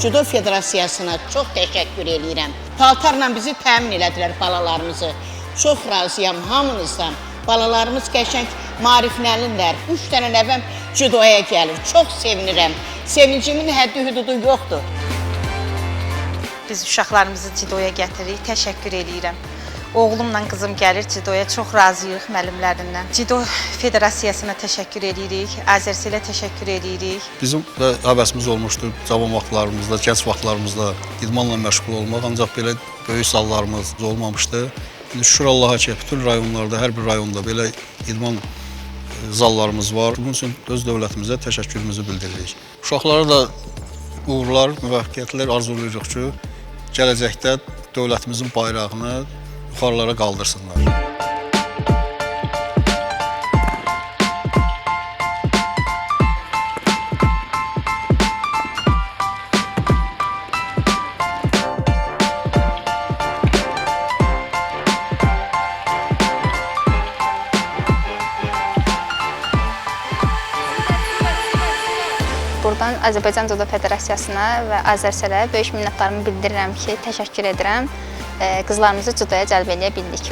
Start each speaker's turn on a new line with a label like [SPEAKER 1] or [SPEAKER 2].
[SPEAKER 1] Judo Federasiyasına çox təşəkkür edirəm. Paltarla bizi təmin elədilər balalarımızı. Çox razıyam hamınızdan. Balalarımız qəşəng maariflənirlər. 3 dənə nəvəm judoya gəlir. Çox sevinirəm. Sevincimin həddi hüdudu yoxdur.
[SPEAKER 2] Biz uşaqlarımızı cidoya gətiririk. Təşəkkür edirəm. Oğlumla qızım gəlir cidoya. Çox razıyıq müəllimlərindən. Cido Federasiyasına təşəkkür edirik. Azərselə təşəkkür edirik.
[SPEAKER 3] Bizim də həvəsimiz olmuşdur cavan vaxtlarımızda, gənc vaxtlarımızda idmanla məşğul olmaq, ancaq belə böyük zallarımız olmamışdı. İndi şükür Allaha ki, bütün rayonlarda, hər bir rayonda belə idman e, zallarımız var. Bunun üçün öz dövlətimizə təşəkkürümüzü bildiririk. Uşaqlara da uğurlar, müvəffəqiyyətlər arzulayırıq ki, gələcəkdə dövlətimizin bayrağını yuxarılara qaldırsınlar.
[SPEAKER 4] Buradan Azərbaycan Judo Federasiyasına və Azərselə böyük minnətdarımı bildirirəm ki, təşəkkür edirəm. Eee, Qızlarımızı judoya cəlb edə bildik.